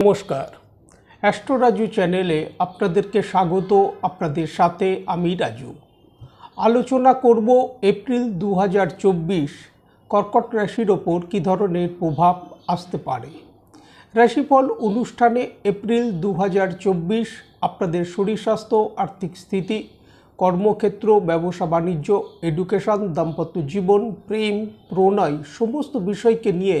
নমস্কার। অ্যাস্ট্রো রাজু চ্যানেলে আপনাদেরকে স্বাগত, আপনাদের সাথে আমি রাজু। আলোচনা করব এপ্রিল দু হাজার চব্বিশ কর্কট রাশির ওপর কী ধরনের প্রভাব আসতে পারে। রাশিফল অনুষ্ঠানে এপ্রিল দু হাজার চব্বিশ আপনাদের শরীর স্বাস্থ্য, আর্থিক স্থিতি, কর্মক্ষেত্র, ব্যবসা, বাণিজ্য, এডুকেশন, দাম্পত্য জীবন, প্রেম, প্রণয় সমস্ত বিষয়কে নিয়ে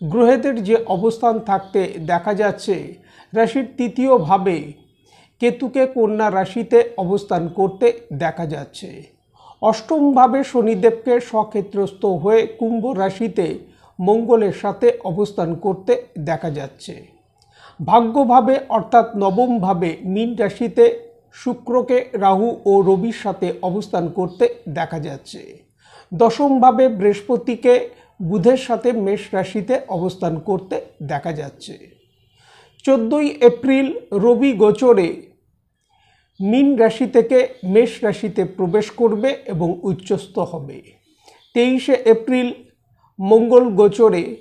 গ্রহেদের যে অবস্থান থাকতে দেখা যাচ্ছে, রাশির তৃতীয়ভাবে কেতুকে কন্যা রাশিতে অবস্থান করতে দেখা যাচ্ছে। অষ্টমভাবে শনিদেবকে স্বক্ষেত্রস্থ হয়ে কুম্ভ রাশিতে মঙ্গলের সাথে অবস্থান করতে দেখা যাচ্ছে। ভাগ্যভাবে অর্থাৎ নবমভাবে মীন রাশিতে শুক্রকে রাহু ও রবির সাথে অবস্থান করতে দেখা যাচ্ছে। দশমভাবে বৃহস্পতিকে বুধের সাথে মেষ রাশিতে অবস্থান করতে দেখা যাচ্ছে। চোদ্দোই এপ্রিল রবি গোচরে মীন রাশি থেকে মেষ রাশিতে প্রবেশ করবে এবং উচ্চস্থ হবে। তেইশে এপ্রিল মঙ্গল গোচরে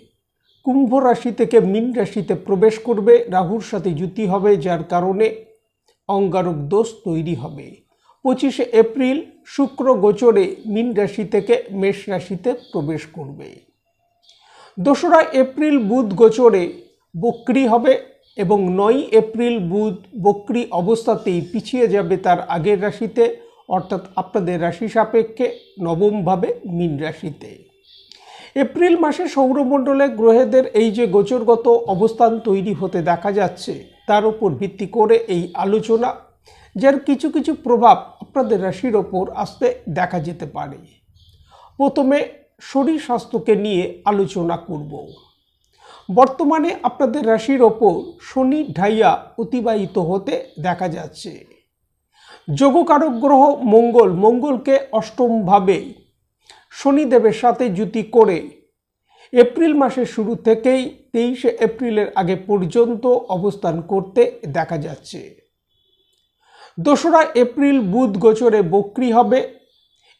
কুম্ভ রাশি থেকে মীন রাশিতে প্রবেশ করবে, রাহুর সাথে যুতি হবে, যার কারণে অঙ্গারক দোষ তৈরি হবে। পঁচিশে এপ্রিল শুক্র গোচরে মীন রাশি থেকে মেষ রাশিতে প্রবেশ করবে। দোসরা এপ্রিল বুধ গোচরে বক্রি হবে এবং নয় এপ্রিল বুধ বক্রি অবস্থাতেই পিছিয়ে যাবে তার আগের রাশিতে, অর্থাৎ আপনাদের রাশি সাপেক্ষে নবমভাবে মীন রাশিতে। এপ্রিল মাসে সৌরমণ্ডলে গ্রহেদের এই যে গোচরগত অবস্থান তৈরি হতে দেখা যাচ্ছে, তার উপর ভিত্তি করে এই আলোচনা, যার কিছু কিছু প্রভাব আপনাদের রাশির ওপর আসতে দেখা যেতে পারে। প্রথমে শরীর স্বাস্থ্যকে নিয়ে আলোচনা করব। বর্তমানে আপনাদের রাশির ওপর শনি ঢাইয়া অতিবাহিত হতে দেখা যাচ্ছে। যোগকারক গ্রহ মঙ্গল, মঙ্গলকে অষ্টমভাবে শনিদেবের সাথে জুতি করে এপ্রিল মাসের শুরু থেকেই তেইশে এপ্রিলের আগে পর্যন্ত অবস্থান করতে দেখা যাচ্ছে। দোসরা এপ্রিল বুধ গোচরে বক্রি হবে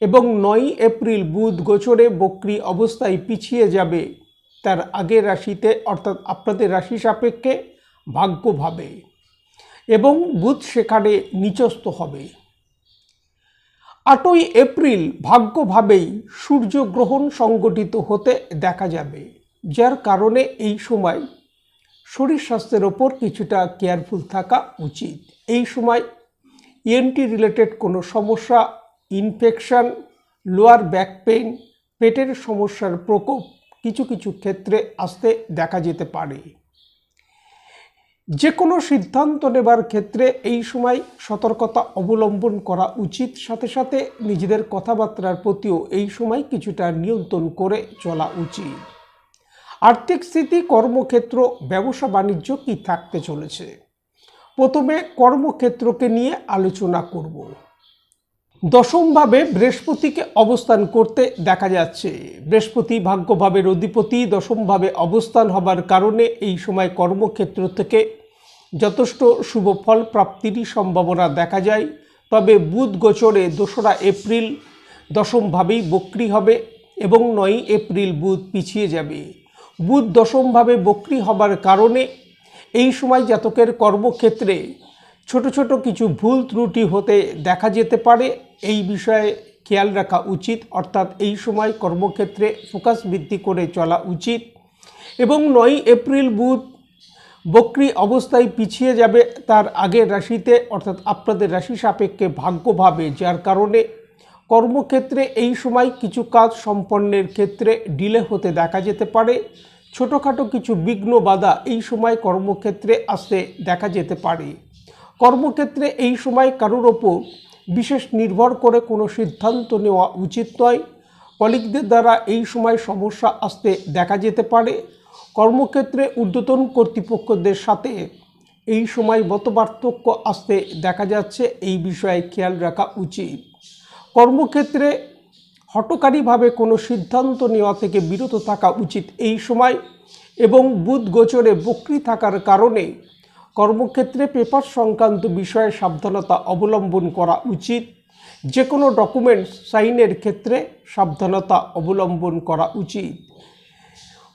এবং নয় এপ্রিল বুধ গোচরে বক্রি অবস্থায় পিছিয়ে যাবে। তার আগের রাশিতে, অর্থাৎ আপনাদের রাশি সাপেক্ষে ভাগ্যভাবে এবং বুধ সেখানে নিচস্ত হবে। আটই এপ্রিল ভাগ্যভাবেই সূর্যগ্রহণ সংগঠিত হতে দেখা যাবে, যার কারণে এই সময় শরীর স্বাস্থ্যের ওপর কিছুটা কেয়ারফুল থাকা উচিত। এই সময় ইএনটি রিলেটেড কোনো সমস্যা ইনফেকশন লোয়ার ব্যাক পেইন পেটের সমস্যার প্রকোপ কিছু কিছু ক্ষেত্রে আসতে দেখা যেতে পারে। যে কোনো সিদ্ধান্ত নেবার ক্ষেত্রে এই সময় সতর্কতা অবলম্বন করা উচিত। সাথে সাথে নিজেদের কথাবার্তার প্রতিও এই সময় কিছুটা নিয়ন্ত্রণ করে চলা উচিত। আর্থিক স্থিতি, কর্মক্ষেত্র, ব্যবসা, বাণিজ্য কি থাকতে চলেছে? প্রথমে কর্মক্ষেত্রকে নিয়ে আলোচনা করব। দশমভাবে বৃহস্পতিকে অবস্থান করতে দেখা যাচ্ছে। বৃহস্পতি ভাগ্যভাবের অধিপতি, দশমভাবে অবস্থান হবার কারণে এই সময় কর্মক্ষেত্র থেকে যথেষ্ট শুভ ফল প্রাপ্তিরই সম্ভাবনা দেখা যায়। তবে বুধ গোচরে দোসরা এপ্রিল দশমভাবেই বক্রি হবে এবং নয় এপ্রিল বুধ পিছিয়ে যাবে। বুধ দশমভাবে বক্রি হবার কারণে এই সময় জাতকের কর্মক্ষেত্রে ছোট ছোট কিছু ভুল ত্রুটি হতে দেখা যেতে পারে। এই বিষয়ে খেয়াল রাখা উচিত। অর্থাৎ এই সময় কর্মক্ষেত্রে ফোকাস বৃদ্ধি করে চলা উচিত। এবং নয় এপ্রিল বুধ বক্রি অবস্থায় পিছিয়ে যাবে তার আগের রাশিতে। অর্থাৎ আপনাদের রাশি সাপেক্ষে ভাগ্যভাবে, যার কারণে কর্মক্ষেত্রে এই সময় কিছু কাজ সম্পন্নের ক্ষেত্রে ডিলে হতে দেখা যেতে পারে। ছোটোখাটো কিছু বিঘ্ন বাধা এই সময় কর্মক্ষেত্রে আসতে দেখা যেতে পারে। কর্মক্ষেত্রে এই সময় কারোর ওপর বিশেষ নির্ভর করে কোনো সিদ্ধান্ত নেওয়া উচিত নয়। কলিগদের দ্বারা এই সময় সমস্যা আসতে দেখা যেতে পারে। কর্মক্ষেত্রে ঊর্ধ্বতন কর্তৃপক্ষদের সাথে এই সময় মতপার্থক্য আসতে দেখা যাচ্ছে, এই বিষয়ে খেয়াল রাখা উচিত। কর্মক্ষেত্রে হটকারীভাবে কোনো সিদ্ধান্ত নেওয়া থেকে বিরত থাকা উচিত এই সময় এবং বুধ গোচরে বক্রি থাকার কারণে কর্মক্ষেত্রে পেপার সংক্রান্ত বিষয়ে সাবধানতা অবলম্বন করা উচিত। যে কোনো ডকুমেন্টস সাইনের ক্ষেত্রে সাবধানতা অবলম্বন করা উচিত।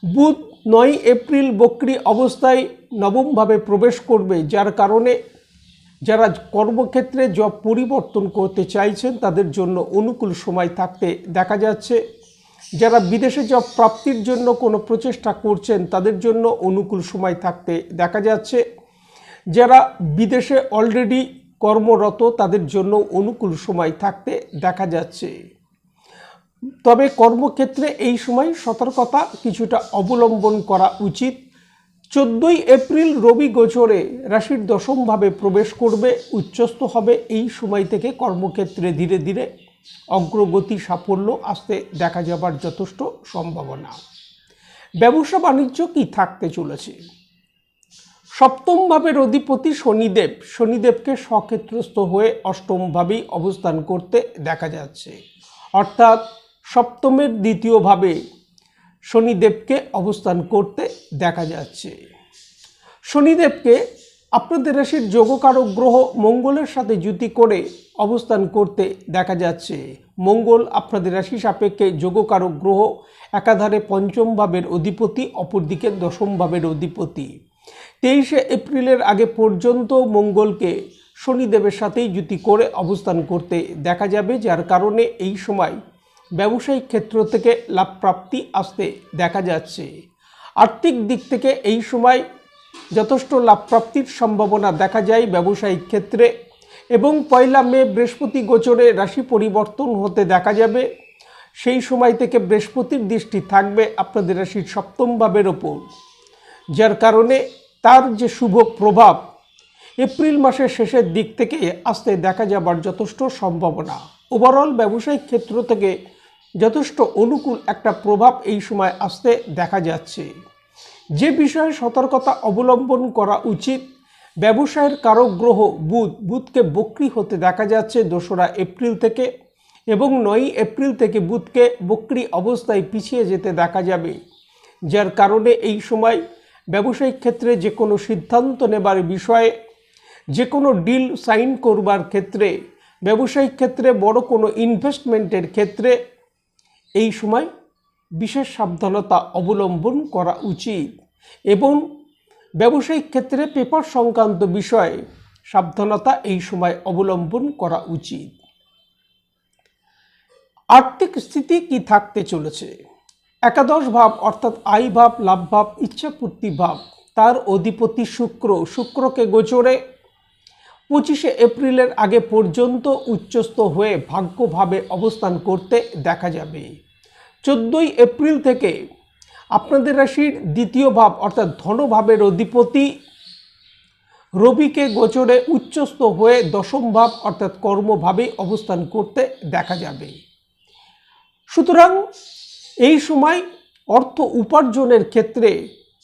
বুধ নয় এপ্রিল বক্রি অবস্থায় নবমভাবে প্রবেশ করবে, যার কারণে যারা কর্মক্ষেত্রে জব পরিবর্তন করতে চাইছেন, তাদের জন্য অনুকূল সময় থাকতে দেখা যাচ্ছে। যারা বিদেশে জব প্রাপ্তির জন্য কোনো প্রচেষ্টা করছেন, তাদের জন্য অনুকূল সময় থাকতে দেখা যাচ্ছে। যারা বিদেশে অলরেডি কর্মরত, তাদের জন্য অনুকূল সময় থাকতে দেখা যাচ্ছে। তবে কর্মক্ষেত্রে এই সময় সতর্কতা কিছুটা অবলম্বন করা উচিত। চোদ্দোই এপ্রিল রবি গোচরে রাশির দশমভাবে প্রবেশ করবে, উচ্চস্থ হবে। এই সময় থেকে কর্মক্ষেত্রে ধীরে ধীরে অগ্রগতি সাফল্য আসতে দেখা যাবার যথেষ্ট সম্ভাবনা। ব্যবসা বাণিজ্য কি থাকতে চলেছে? সপ্তম ভাবের অধিপতি শনিদেব। শনিদেবকে সক্ষেত্রস্থ হয়ে অষ্টমভাবেই অবস্থান করতে দেখা যাচ্ছে। অর্থাৎ সপ্তমের দ্বিতীয়ভাবে শনিদেবকে অবস্থান করতে দেখা যাচ্ছে। শনিদেবকে আপনাদের রাশির যোগকারক গ্রহ মঙ্গলের সাথে জুতি করে অবস্থান করতে দেখা যাচ্ছে। মঙ্গল আপনাদের রাশি সাপেক্ষে যোগকারক গ্রহ। একাধারে পঞ্চম ভাবের অধিপতি, অপরদিকে দশম ভাবের অধিপতি। তেইশে এপ্রিলের আগে পর্যন্ত মঙ্গলকে শনিদেবের সাথেই জুতি করে অবস্থান করতে দেখা যাবে, যার কারণে এই সময় ব্যবসায়িক ক্ষেত্র থেকে লাভপ্রাপ্তি আসতে দেখা যাচ্ছে। আর্থিক দিক থেকে এই সময় যথেষ্ট লাভপ্রাপ্তির সম্ভাবনা দেখা যায় ব্যবসায়িক ক্ষেত্রে এবং পয়লা মে বৃহস্পতি গোচরে রাশি পরিবর্তন হতে দেখা যাবে। সেই সময় থেকে বৃহস্পতির দৃষ্টি থাকবে আপনাদের রাশির সপ্তম ভাবের ওপর। যার কারণে তার যে শুভ প্রভাব, এপ্রিল মাসের শেষের দিক থেকে আসতে দেখা যাবার যথেষ্ট সম্ভাবনা। ওভারঅল ব্যবসায়িক ক্ষেত্র থেকে যথেষ্ট অনুকূল একটা প্রভাব এই সময় আসতে দেখা যাচ্ছে। যে বিষয়ে সতর্কতা অবলম্বন করা উচিত, ব্যবসায়ের কারক গ্রহ বুধ, বুধকে বক্রি হতে দেখা যাচ্ছে দোসরা এপ্রিল থেকে এবং নয়ই এপ্রিল থেকে বুধকে বক্রি অবস্থায় পিছিয়ে যেতে দেখা যাবে, যার কারণে এই সময় ব্যবসায়িক ক্ষেত্রে যে কোনো সিদ্ধান্ত নেবার বিষয়ে যে কোনো ডিল সাইন করবার ক্ষেত্রে, ব্যবসায়িক ক্ষেত্রে বড় কোনো ইনভেস্টমেন্টের ক্ষেত্রে এই সময় বিশেষ সাবধানতা অবলম্বন করা উচিত। এবং ব্যবসায়িক ক্ষেত্রে পেপার সংক্রান্ত বিষয়ে সাবধানতা এই সময় অবলম্বন করা উচিত। আর্থিক স্থিতি কি থাকতে চলেছে? একাদশ ভাব অর্থাৎ আই ভাব, লাভ ভাব ইচ্ছাপূর্তি ভাব, তার অধিপতি শুক্র। শুক্রকে গোচরে পঁচিশে এপ্রিলের আগে পর্যন্ত উচ্চস্থ হয়ে ভাগ্যভাবে অবস্থান করতে দেখা যাবে। চোদ্দোই এপ্রিল থেকে আপনাদের রাশির দ্বিতীয় ভাব অর্থাৎ ধনভাবের অধিপতি রবিকে গোচরে উচ্চস্থ হয়ে দশম ভাব অর্থাৎ কর্মভাবে অবস্থান করতে দেখা যাবে। সুতরাং এই সময় অর্থ উপার্জনের ক্ষেত্রে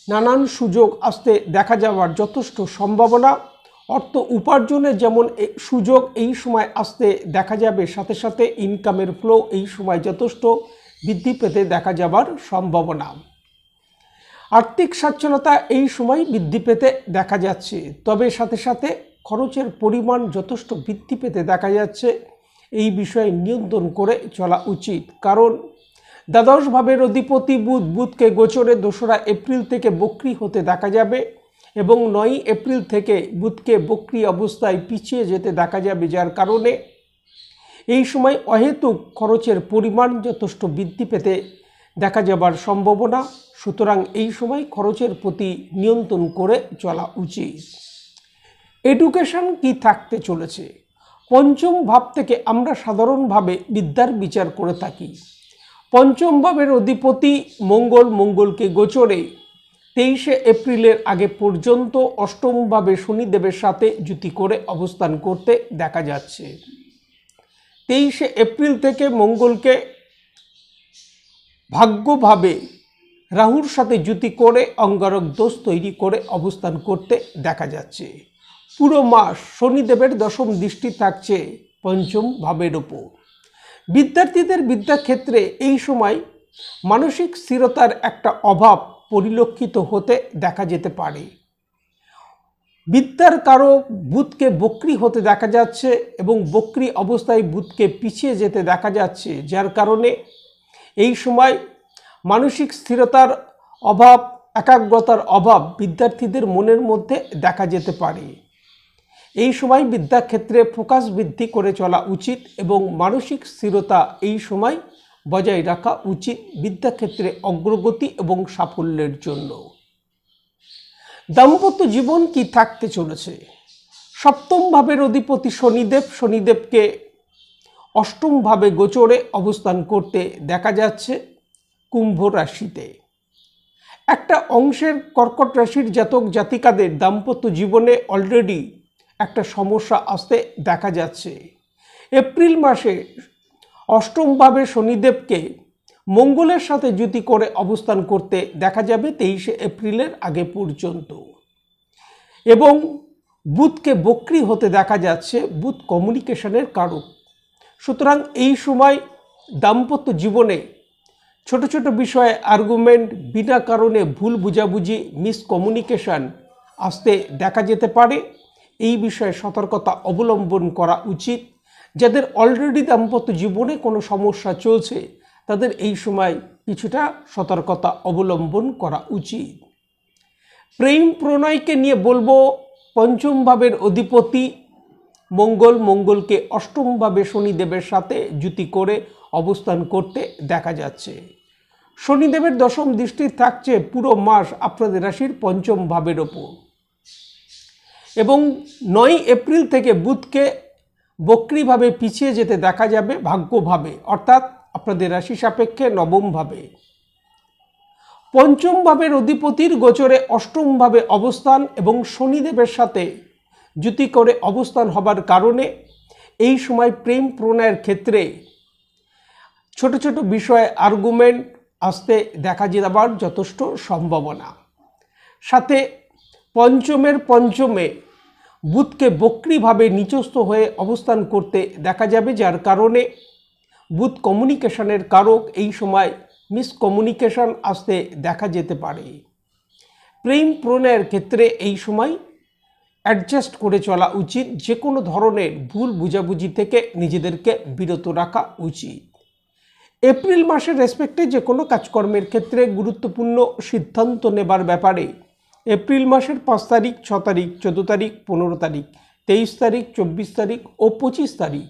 নানান সুযোগ আসতে দেখা যাওয়ার যথেষ্ট সম্ভাবনা। অর্থ উপার্জনের যেমন সুযোগ এই সময় আসতে দেখা যাবে, সাথে সাথে ইনকামের ফ্লো এই সময় যথেষ্ট বৃদ্ধি পেতে দেখা যাবার সম্ভাবনা। আর্থিক সচ্ছলতা এই সময় বৃদ্ধি পেতে দেখা যাচ্ছে, তবে সাথে সাথে খরচের পরিমাণ যথেষ্ট বৃদ্ধি পেতে দেখা যাচ্ছে। এই বিষয়ে নিয়ন্ত্রণ করে চলা উচিত, কারণ দ্বাদশ ভাবের অধিপতি বুধ, বুধকে গোচরে দোসরা এপ্রিল থেকে বক্রি হতে দেখা যাবে এবং নয় এপ্রিল থেকে বুধকে বক্রি অবস্থায় পিছিয়ে যেতে দেখা যাবে, যার কারণে এই সময় অহেতুক খরচের পরিমাণ যথেষ্ট বৃদ্ধি পেতে দেখা যাবার সম্ভাবনা। সুতরাং এই সময় খরচের প্রতি নিয়ন্ত্রণ করে চলা উচিত। এডুকেশন কি থাকতে চলেছে? পঞ্চম ভাব থেকে আমরা সাধারণভাবে বিদ্যার বিচার করে থাকি। পঞ্চম ভাবের অধিপতি মঙ্গল মঙ্গলকে গোচরে। তেইশে এপ্রিলের আগে পর্যন্ত অষ্টমভাবে শনিদেবের সাথে জুতি করে অবস্থান করতে দেখা যাচ্ছে। তেইশে এপ্রিল থেকে মঙ্গলকে ভাগ্যভাবে রাহুর সাথে জুতি করে অঙ্গারক দোষ তৈরি করে অবস্থান করতে দেখা যাচ্ছে। পুরো মাস শনিদেবের দশম দৃষ্টি থাকছে পঞ্চম ভাবের ওপর। বিদ্যার্থীদের বিদ্যাক্ষেত্রে এই সময় মানসিক স্থিরতার একটা অভাব পরিলক্ষিত হতে দেখা যেতে পারে। বিদ্যার কারও বুধকে বক্রি হতে দেখা যাচ্ছে এবং বক্রি অবস্থায় বুধকে পিছিয়ে যেতে দেখা যাচ্ছে, যার কারণে এই সময় মানসিক স্থিরতার অভাব, একাগ্রতার অভাব বিদ্যার্থীদের মনের মধ্যে দেখা যেতে পারে। এই সময় বিদ্যাক্ষেত্রে ফোকাস বৃদ্ধি করে চলা উচিত এবং মানসিক স্থিরতা এই সময় বজায় রাখা উচিত বিদ্যাক্ষেত্রে অগ্রগতি এবং সাফল্যের জন্য। দাম্পত্য জীবন কি থাকতে চলেছে? সপ্তম ভাবের অধিপতি শনিদেব শনিদেবকে অষ্টম ভাবে গোচরে অবস্থান করতে দেখা যাচ্ছে কুম্ভ রাশিতে। একটা অংশের কর্কট রাশির জাতক জাতিকাদের দাম্পত্য জীবনে অলরেডি একটা সমস্যা আসতে দেখা যাচ্ছে। এপ্রিল মাসে অষ্টমভাবে শনিদেবকে মঙ্গলের সাথে জুতি করে অবস্থান করতে দেখা যাবে তেইশে এপ্রিলের আগে পর্যন্ত। এবং বুধকে বক্রি হতে দেখা যাচ্ছে, বুধ কমিউনিকেশনের কারক। সুতরাং এই সময় দাম্পত্য জীবনে ছোট ছোট বিষয়ে আর্গুমেন্ট বিনা কারণে ভুল বুঝাবুঝি মিসকমিউনিকেশন আসতে দেখা যেতে পারে। এই বিষয়ে সতর্কতা অবলম্বন করা উচিত। যাদের অলরেডি দাম্পত্য জীবনে কোনো সমস্যা চলছে, তাদের এই সময় কিছুটা সতর্কতা অবলম্বন করা উচিত। প্রেম প্রণয়কে নিয়ে বলব, পঞ্চম ভাবের অধিপতি মঙ্গল, মঙ্গলকে অষ্টমভাবে শনিদেবের সাথে জুতি করে অবস্থান করতে দেখা যাচ্ছে। শনিদেবের দশম দৃষ্টি থাকছে পুরো মাস আপনাদের রাশির পঞ্চম ভাবের ওপর। এবং নয় এপ্রিল থেকে বুধকে বক্রিভাবে পিছিয়ে যেতে দেখা যাবে ভাগ্যভাবে, অর্থাৎ আপনাদের রাশি সাপেক্ষে নবমভাবে। পঞ্চম ভাবের অধিপতির গোচরে অষ্টমভাবে অবস্থান এবং শনিদেবের সাথে জুতি করে অবস্থান হবার কারণে এই সময় প্রেম প্রণয়ের ক্ষেত্রে ছোট ছোট বিষয়ে আর্গুমেন্ট আসতে দেখা যাবার যথেষ্ট সম্ভাবনা। সাথে পঞ্চমের পঞ্চমে বুধকে বক্রিভাবে নিচস্থ হয়ে অবস্থান করতে দেখা যাবে, যার কারণে বুধ কমিউনিকেশনের কারক এই সময় মিসকমিউনিকেশন আসতে দেখা যেতে পারে। প্রেম প্রণয়ের ক্ষেত্রে এই সময় অ্যাডজাস্ট করে চলা উচিত যে কোনো ধরনের ভুল বুঝাবুঝি থেকে নিজেদেরকে বিরত রাখা উচিত। এপ্রিল মাসের রেসপেক্টে যে কোনো কাজকর্মের ক্ষেত্রে গুরুত্বপূর্ণ সিদ্ধান্ত নেবার ব্যাপারে এপ্রিল মাসের পাঁচ তারিখ, ছ তারিখ, চোদ্দ তারিখ, পনেরো তারিখ, তেইশ তারিখ, চব্বিশ তারিখ ও পঁচিশ তারিখ।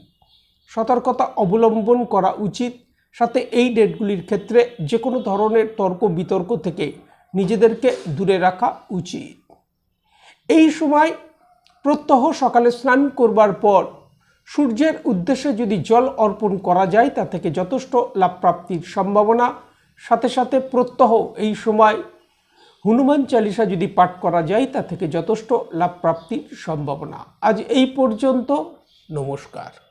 সতর্কতা অবলম্বন করা উচিত। সাথে এই ডেটগুলির ক্ষেত্রে যে কোনো ধরনের তর্ক বিতর্ক থেকে নিজেদেরকে দূরে রাখা উচিত। এই সময় প্রত্যহ সকালে স্নান করবার পর সূর্যের উদ্দেশ্যে যদি জল অর্পণ করা যায়, তা থেকে যথেষ্ট লাভ প্রাপ্তির সম্ভাবনা। সাথে সাথে প্রত্যহ এই সময় হনুমান চালিসা যদি পাঠ করা যায়, তা থেকে যথেষ্ট লাভ প্রাপ্তির সম্ভাবনা। আজ এই পর্যন্ত, নমস্কার।